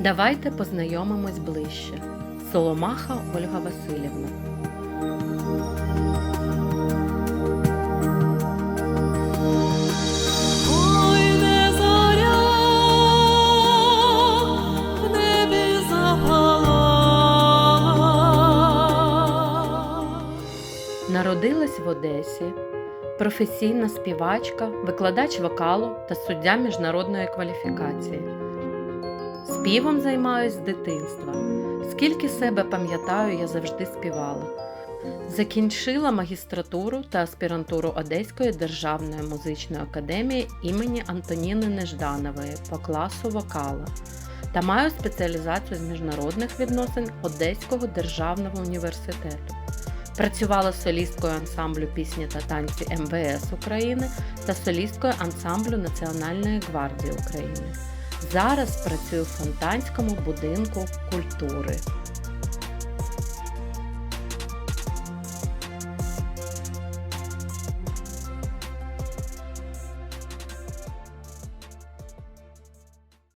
Давайте познайомимось ближче. Соломаха Ольга Васильівна. Народилась в Одесі, професійна співачка, викладач вокалу та суддя міжнародної кваліфікації. Співом займаюсь з дитинства. Скільки себе пам'ятаю, я завжди співала. Закінчила магістратуру та аспірантуру Одеської державної музичної академії імені Антоніни Нежданової по класу вокала та маю спеціалізацію з міжнародних відносин Одеського державного університету. Працювала солісткою ансамблю пісні та танці МВС України та солісткою ансамблю Національної гвардії України. Зараз працюю в Фонтанському будинку культури.